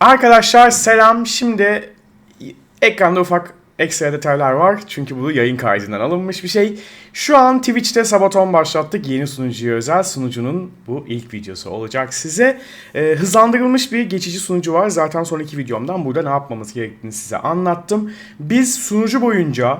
Arkadaşlar selam. Şimdi ekranda ufak ekstra detaylar var. Çünkü bu yayın kaydından alınmış bir şey. Şu an Twitch'te Sabaton başlattık. Yeni sunucuya özel. Sunucunun bu ilk videosu olacak size. Ee, hızlandırılmış bir geçici sunucu var. Zaten son iki videomdan burada ne yapmamız gerektiğini size anlattım. Biz sunucu boyunca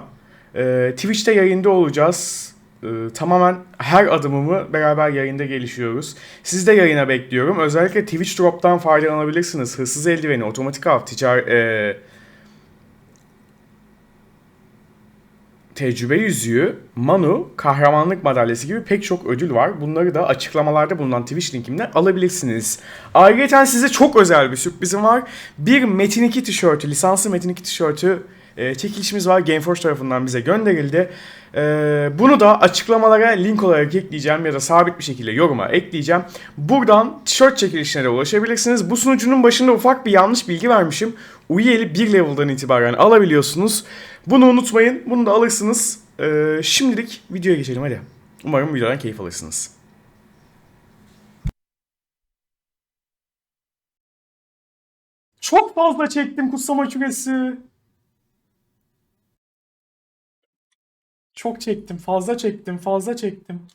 e, Twitch'te yayında olacağız. Ee, tamamen her adımımı beraber yayında gelişiyoruz. Siz de yayına bekliyorum. Özellikle Twitch Drop'tan faydalanabilirsiniz. Hırsız eldiveni, otomatik av, ticari... e, tecrübe yüzüğü, Manu, kahramanlık madalyası gibi pek çok ödül var. Bunları da açıklamalarda bulunan Twitch linkimden alabilirsiniz. Ayrıca size çok özel bir sürprizim var. Bir Metin 2 tişörtü, lisanslı Metin 2 tişörtü e, çekilişimiz var. Gameforge tarafından bize gönderildi. E, bunu da açıklamalara link olarak ekleyeceğim ya da sabit bir şekilde yoruma ekleyeceğim. Buradan tişört çekilişine de ulaşabilirsiniz. Bu sunucunun başında ufak bir yanlış bilgi vermişim. Üyeli 1 level'dan itibaren alabiliyorsunuz. Bunu unutmayın. Bunu da alırsınız. E, şimdilik videoya geçelim hadi. Umarım videodan keyif alırsınız. Çok fazla çektim kutsama küresi. Çok çektim, fazla çektim, fazla çektim.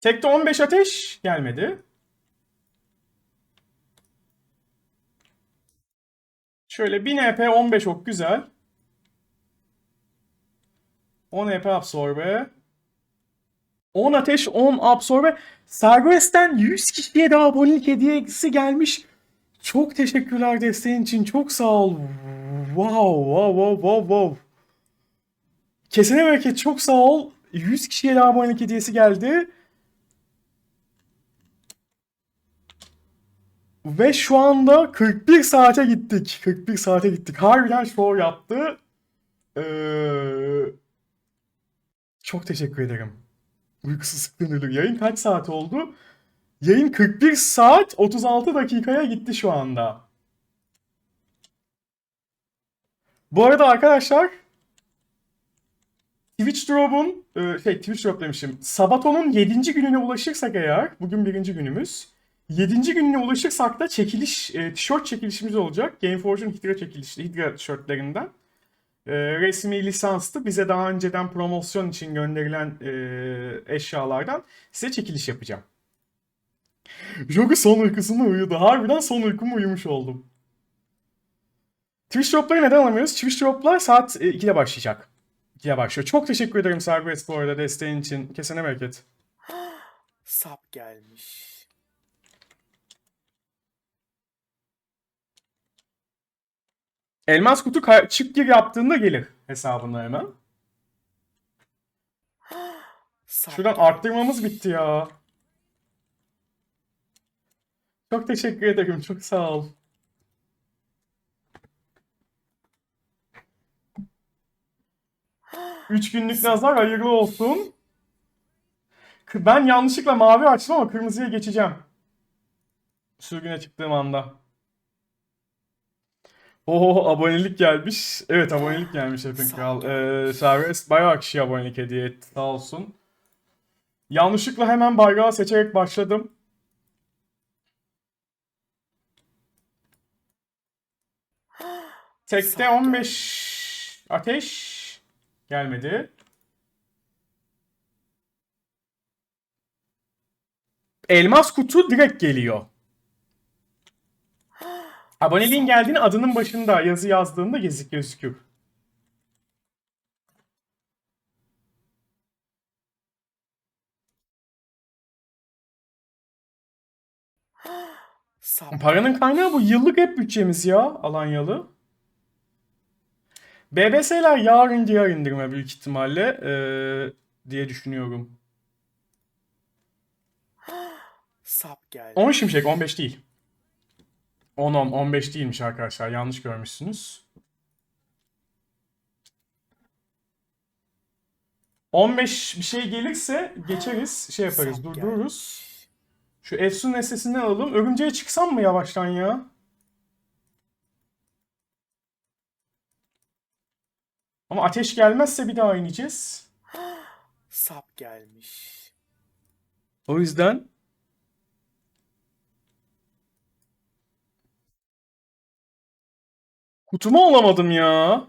Tekte 15 ateş gelmedi. Şöyle 1000 EP 15 ok güzel. 10 EP absorbe. 10 ateş 10 absorbe. Serbest'ten 100 kişiye daha abonelik hediyesi gelmiş. Çok teşekkürler desteğin için. Çok sağ ol. Wow, wow, wow, wow, wow. Kesene bereket çok sağ ol. 100 kişiye daha abonelik hediyesi geldi. Ve şu anda 41 saate gittik. 41 saate gittik. Harbiden show yaptı. Ee, çok teşekkür ederim. Uykusuzluktan ölür. Yayın kaç saat oldu? Yayın 41 saat 36 dakikaya gitti şu anda. Bu arada arkadaşlar Twitch Drop'un e, şey Twitch Drop demişim. Sabaton'un 7. gününe ulaşırsak eğer bugün birinci günümüz. 7. gününe ulaşırsak da çekiliş, e, tişört çekilişimiz olacak. Gameforge'un Hydra çekilişi, Hydra tişörtlerinden. E, resmi lisanslı bize daha önceden promosyon için gönderilen e, eşyalardan size çekiliş yapacağım. Jogu son uykusunda uyudu. Harbiden son uykumu uyumuş oldum. Twitch dropları neden alamıyoruz? Twitch droplar saat e, 2'de başlayacak. 2'de başlıyor. Çok teşekkür ederim Serbest bu arada desteğin için. Kesene bereket. Sap gelmiş. Elmas kutu çık gir yaptığında gelir hesabına hemen. Şuradan arttırmamız bitti ya. Çok teşekkür ederim. Çok sağ ol. Üç günlük nazar hayırlı olsun. Ben yanlışlıkla mavi açtım ama kırmızıya geçeceğim. Sürgüne çıktığım anda. Oo abonelik gelmiş. Evet abonelik gelmiş Sağ Kral. Ee, Serbest bayağı kişi abonelik hediye etti sağ olsun. Yanlışlıkla hemen bayrağı seçerek başladım. Tekte Sağ ol. 15 ateş gelmedi. Elmas kutu direkt geliyor. Aboneliğin geldiğini adının başında yazı yazdığında gezik gözükür. Sap. Paranın kaynağı bu yıllık hep bütçemiz ya Alanyalı. BBS'ler yarın diğer indirme büyük ihtimalle eee, diye düşünüyorum. Sap geldi. 10 şimşek 15 değil. 10 10 15 değilmiş arkadaşlar yanlış görmüşsünüz. 15 bir şey gelirse geçeriz şey yaparız Sap durdururuz. Şu Efsun nesnesinden alalım. Örümceğe çıksam mı yavaştan ya? Ama ateş gelmezse bir daha ineceğiz. Sap gelmiş. O yüzden kutumu alamadım ya.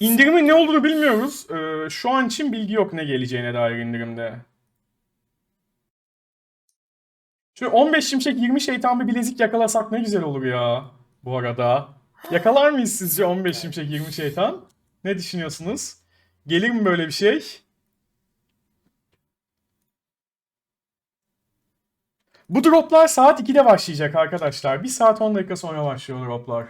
İndirimin ne olduğunu bilmiyoruz. Ee, şu an için bilgi yok ne geleceğine dair indirimde. Şöyle 15 şimşek 20 şeytan bir bilezik yakalasak ne güzel olur ya bu arada. Yakalar mıyız sizce 15 şimşek 20 şeytan? Ne düşünüyorsunuz? Gelir mi böyle bir şey? Bu droplar saat 2'de başlayacak arkadaşlar. 1 saat 10 dakika sonra başlıyor droplar.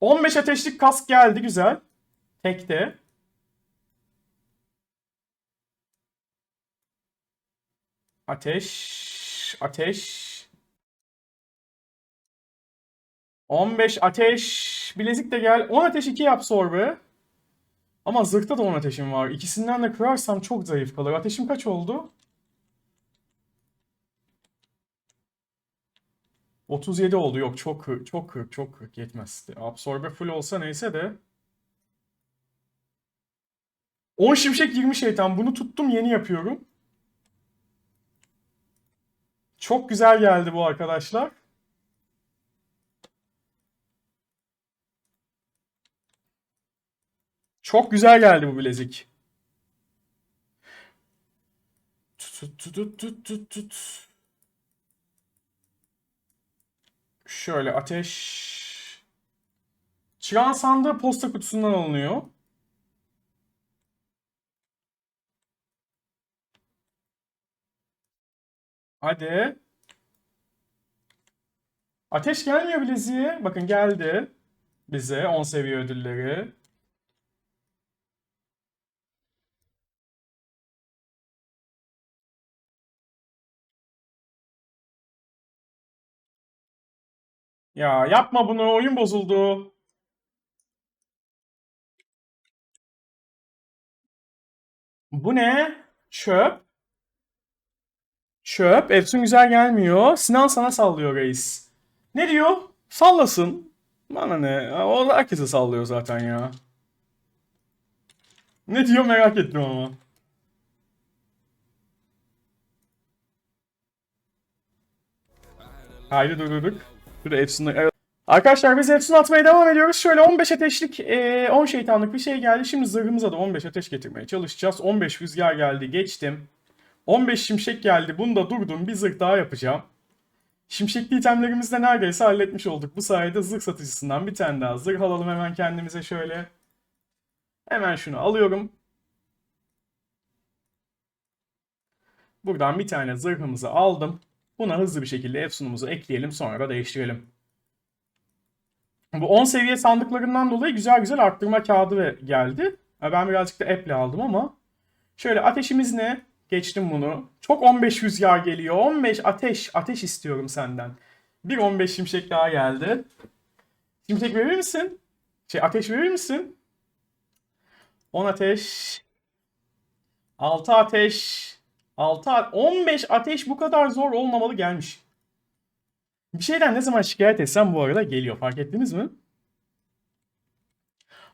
15 ateşlik kask geldi güzel. Tekte. Ateş. Ateş. 15 ateş. Bilezik de gel. 10 ateş 2 yap sorbe. Ama zırhta da 10 ateşim var. İkisinden de kırarsam çok zayıf kalır. Ateşim kaç oldu? 37 oldu. Yok çok kırk, çok kırk, çok kırk yetmez. Absorbe full olsa neyse de. 10 şimşek 20 şeytan. Bunu tuttum yeni yapıyorum. Çok güzel geldi bu arkadaşlar. Çok güzel geldi bu bilezik. Tut tut tut tut tut tut. Şöyle ateş. Çırağın sandığı posta kutusundan alınıyor. Hadi. Ateş gelmiyor bileziğe. Bakın geldi. Bize 10 seviye ödülleri. Ya yapma bunu. Oyun bozuldu. Bu ne? Çöp. Çöp. Efsun güzel gelmiyor. Sinan sana sallıyor reis. Ne diyor? Sallasın. Bana ne? O herkese sallıyor zaten ya. Ne diyor merak ettim ama. Haydi durdurduk. Şurada. Evet. Arkadaşlar biz Efsun atmaya devam ediyoruz. Şöyle 15 ateşlik, e, 10 şeytanlık bir şey geldi. Şimdi zırhımıza da 15 ateş getirmeye çalışacağız. 15 rüzgar geldi, geçtim. 15 şimşek geldi. Bunu da durdum. Bir zırh daha yapacağım. Şimşekli itemlerimizi de neredeyse halletmiş olduk. Bu sayede zırh satıcısından bir tane daha zırh alalım hemen kendimize şöyle. Hemen şunu alıyorum. Buradan bir tane zırhımızı aldım. Buna hızlı bir şekilde Efsun'umuzu ekleyelim sonra da değiştirelim. Bu 10 seviye sandıklarından dolayı güzel güzel arttırma kağıdı geldi. Ben birazcık da Apple aldım ama. Şöyle ateşimiz ne? Geçtim bunu. Çok 15 rüzgar geliyor. 15 ateş. Ateş istiyorum senden. Bir 15 şimşek daha geldi. Şimşek verir misin? Şey ateş verir misin? 10 ateş. 6 ateş. 6 a- 15 ateş bu kadar zor olmamalı gelmiş. Bir şeyden ne zaman şikayet etsem bu arada geliyor. Fark ettiniz mi?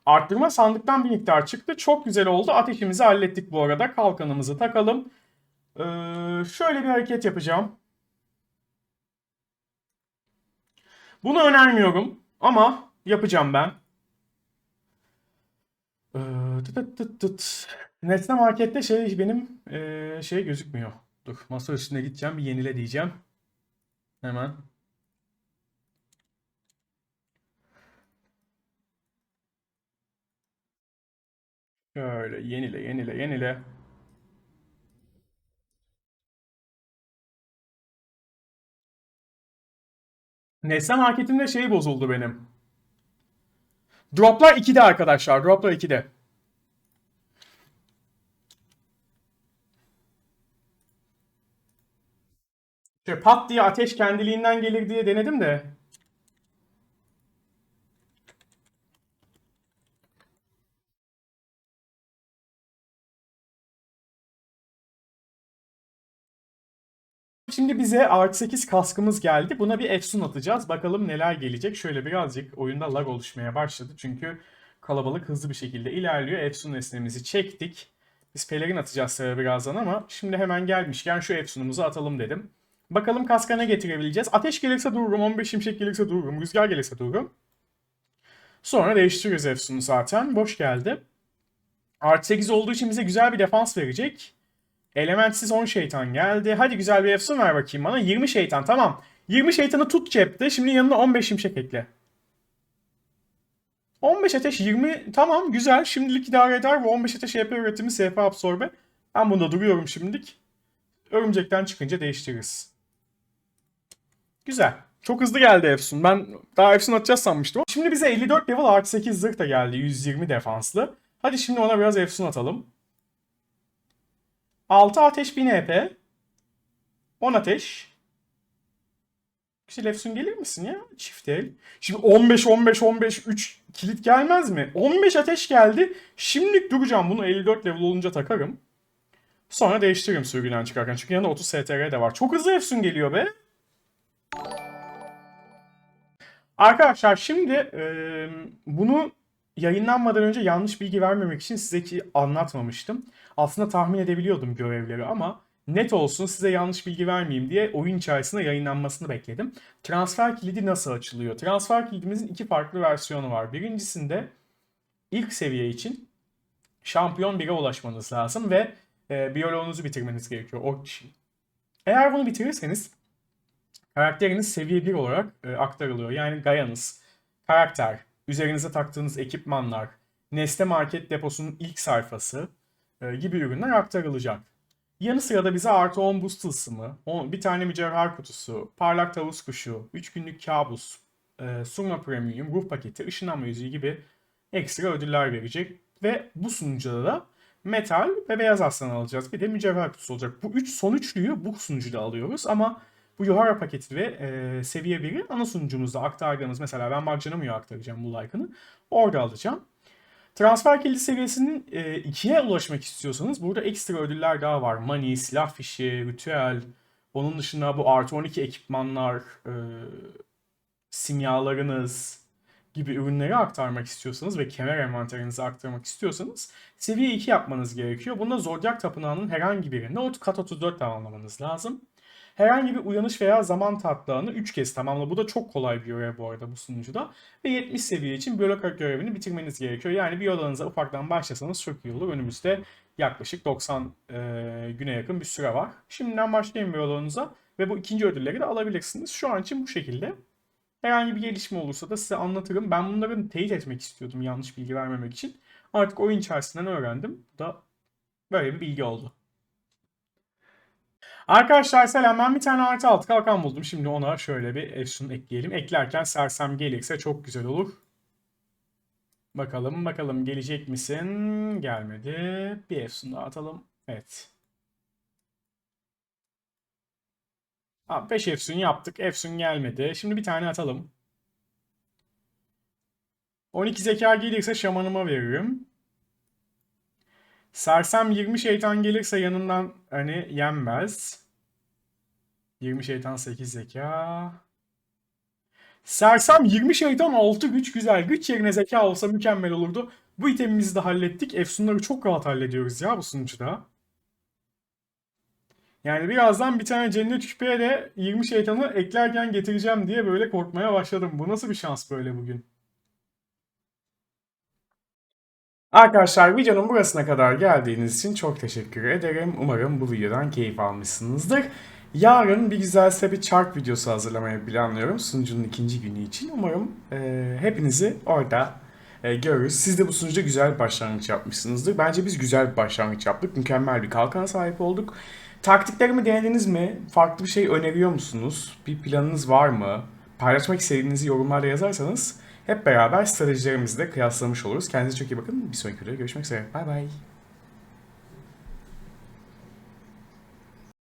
Arttırma sandıktan bir miktar çıktı. Çok güzel oldu. Ateşimizi hallettik bu arada. Kalkanımızı takalım. Ee, şöyle bir hareket yapacağım. Bunu önermiyorum ama yapacağım ben. Ee, tıt tıt tıt. Nesne markette şey benim ee, şey gözükmüyor. Dur masa üstüne gideceğim bir yenile diyeceğim. Hemen. Şöyle yenile yenile yenile. Nesne marketimde şey bozuldu benim. Droplar 2'de arkadaşlar. Droplar 2'de. Şöyle pat diye ateş kendiliğinden gelir diye denedim de. şimdi bize artı 8 kaskımız geldi. Buna bir efsun atacağız. Bakalım neler gelecek. Şöyle birazcık oyunda lag oluşmaya başladı. Çünkü kalabalık hızlı bir şekilde ilerliyor. Efsun nesnemizi çektik. Biz pelerin atacağız sıra birazdan ama şimdi hemen gelmişken şu efsunumuzu atalım dedim. Bakalım kaska ne getirebileceğiz. Ateş gelirse dururum, 15 şimşek gelirse dururum, rüzgar gelirse dururum. Sonra değiştiririz efsunu zaten. Boş geldi. Artı 8 olduğu için bize güzel bir defans verecek. Elementsiz 10 şeytan geldi. Hadi güzel bir efsun ver bakayım bana. 20 şeytan tamam. 20 şeytanı tut cepte. Şimdi yanına 15 şimşek ekle. 15 ateş 20 tamam güzel. Şimdilik idare eder. Bu 15 ateş EP üretimi SP absorbe. Ben bunda duruyorum şimdilik. Örümcekten çıkınca değiştiririz. Güzel. Çok hızlı geldi Efsun. Ben daha Efsun atacağız sanmıştım. Şimdi bize 54 level artı 8 zırh da geldi. 120 defanslı. Hadi şimdi ona biraz Efsun atalım. 6 ateş 1000 EP. 10 ateş. Güzel Efsun gelir misin ya? Çift el. Şimdi 15 15 15 3 kilit gelmez mi? 15 ateş geldi. Şimdilik duracağım. Bunu 54 level olunca takarım. Sonra değiştiririm sürgüden çıkarken. Çünkü yanında 30 STR de var. Çok hızlı Efsun geliyor be. Arkadaşlar şimdi e, bunu yayınlanmadan önce yanlış bilgi vermemek için size ki anlatmamıştım. Aslında tahmin edebiliyordum görevleri ama net olsun size yanlış bilgi vermeyeyim diye oyun içerisinde yayınlanmasını bekledim. Transfer kilidi nasıl açılıyor? Transfer kilidimizin iki farklı versiyonu var. Birincisinde ilk seviye için şampiyon 1'e ulaşmanız lazım ve e, biyoloğunuzu bitirmeniz gerekiyor o kişi. Eğer bunu bitirirseniz karakteriniz seviye 1 olarak e, aktarılıyor. Yani Gaia'nız, karakter, üzerinize taktığınız ekipmanlar, Nesne Market deposunun ilk sayfası e, gibi ürünler aktarılacak. Yanı sıra da bize artı 10 boost tılsımı, on- bir tane mücevher kutusu, parlak tavus kuşu, 3 günlük kabus, e, Surma Premium, ruh paketi, ışınlanma yüzüğü gibi ekstra ödüller verecek. Ve bu sunucuda da metal ve beyaz aslan alacağız. Bir de mücevher kutusu olacak. Bu üç son üçlüyü bu sunucuda alıyoruz ama bu Yohara paketi ve e, seviye 1'i ana sunucumuzda aktardığımız mesela ben Magcanamio'ya aktaracağım bu like'ını. Orada alacağım. Transfer kilidi seviyesinin 2'ye ulaşmak istiyorsanız burada ekstra ödüller daha var. Money, silah fişi, ritüel. Onun dışında bu artı 12 ekipmanlar, e, simyalarınız gibi ürünleri aktarmak istiyorsanız ve kemer envanterinizi aktarmak istiyorsanız seviye 2 yapmanız gerekiyor. Bunda Zodyak Tapınağı'nın herhangi birinde kat 34 tamamlamanız lazım. Herhangi bir uyanış veya zaman tatlağını 3 kez tamamla. Bu da çok kolay bir görev bu arada bu sunucuda. Ve 70 seviye için biyolog görevini bitirmeniz gerekiyor. Yani biyoloğunuza ufaktan başlasanız çok iyi olur. Önümüzde yaklaşık 90 e, güne yakın bir süre var. Şimdiden başlayın biyoloğunuza ve bu ikinci ödülleri de alabilirsiniz. Şu an için bu şekilde. Herhangi bir gelişme olursa da size anlatırım. Ben bunları teyit etmek istiyordum yanlış bilgi vermemek için. Artık oyun içerisinden öğrendim. Bu da böyle bir bilgi oldu. Arkadaşlar selam ben bir tane artı altı kalkan buldum. Şimdi ona şöyle bir efsun ekleyelim. Eklerken sersem gelirse çok güzel olur. Bakalım bakalım gelecek misin? Gelmedi. Bir efsun daha atalım. Evet. Abi 5 efsun yaptık. Efsun gelmedi. Şimdi bir tane atalım. 12 zeka gelirse şamanıma veririm. Sersem 20 şeytan gelirse yanından hani yenmez. 20 şeytan 8 zeka. Sersem 20 şeytan 6 güç güzel. Güç yerine zeka olsa mükemmel olurdu. Bu itemimizi de hallettik. Efsunları çok rahat hallediyoruz ya bu sunucuda. Yani birazdan bir tane cennet küpeye de 20 şeytanı eklerken getireceğim diye böyle korkmaya başladım. Bu nasıl bir şans böyle bugün? Arkadaşlar videonun burasına kadar geldiğiniz için çok teşekkür ederim. Umarım bu videodan keyif almışsınızdır. Yarın bir güzel size bir chart videosu hazırlamayı planlıyorum sunucunun ikinci günü için. Umarım e, hepinizi orada e, görürüz. Siz de bu sunucuda güzel bir başlangıç yapmışsınızdır. Bence biz güzel bir başlangıç yaptık. Mükemmel bir kalkana sahip olduk. Taktiklerimi denediniz mi? Farklı bir şey öneriyor musunuz? Bir planınız var mı? Paylaşmak istediğinizi yorumlarda yazarsanız hep beraber stratejilerimizi de kıyaslamış oluruz. Kendinize çok iyi bakın. Bir sonraki videoda görüşmek üzere. Bay bay.